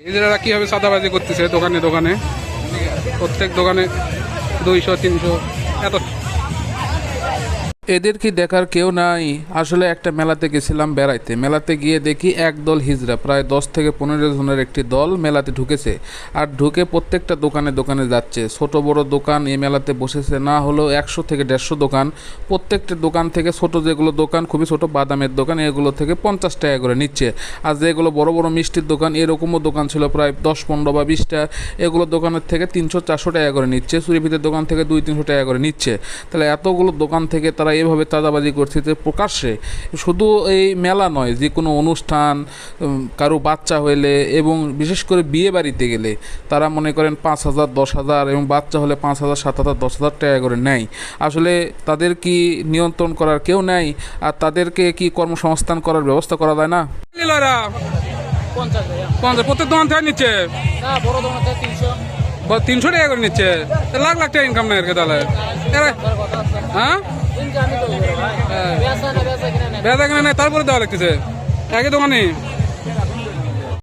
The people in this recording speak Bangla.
এরা কীভাবে সাদাবাজি করতেছে দোকানে দোকানে? প্রত্যেক দোকানে দুইশো তিনশো এত এদের কি দেখার কেউ নাই? আসলে একটা মেলাতে গেছিলাম বেড়াইতে। মেলাতে গিয়ে দেখি একদল হিজড়া, প্রায় দশ থেকে পনেরো জনের একটি দল মেলাতে ঢুকেছে আর ঢুকে প্রত্যেকটা দোকানে দোকানে যাচ্ছে। ছোট বড় দোকান এই মেলাতে বসেছে, না হলেও একশো থেকে দেড়শো দোকান। প্রত্যেকটা দোকান থেকে ছোট যেগুলো দোকান, খুবই ছোট বাদামের দোকান, এগুলো থেকে পঞ্চাশ টাকা করে নিচ্ছে। আর যেগুলো বড় বড় মিষ্টির দোকান, এরকমও দোকান ছিল প্রায় দশ, পনেরো বা বিশটা। এগুলো দোকানের থেকে তিনশো, চারশো টাকা করে নিচ্ছে। চুরিভিতের দোকান থেকে দুই, তিনশো টাকা করে নিচ্ছে। তাহলে এতগুলো দোকান থেকে তারা এভাবে চাঁদাবাজি করছে যে প্রকাশ্যে। শুধু এই মেলা নয় যে কোনো অনুষ্ঠান কারও বাচ্চা হইলে এবং বিশেষ করে বিয়ে বাড়িতে গেলে তারা মনে করেন পাঁচ হাজার দশ হাজার এবং বাচ্চা হলে পাঁচ হাজার সাত হাজার দশ হাজার টাকা করে নেয়। আসলে তাদের কি নিয়ন্ত্রণ করার কেউ নেই? আর তাদেরকে কি কর্মসংস্থান করার ব্যবস্থা করা যায় না? পঞ্চাশ প্রত্যেক দোকান থেকে নিচ্ছে? তিনশো। টাকা করে নিচ্ছে? লাখ লাখ টাকা ইনকাম নেই আর কি তাহলে হ্যাঁ? নেই। বেদা কিনে নেই তারপরে দেওয়া লাগতেছে। একই দোকানে?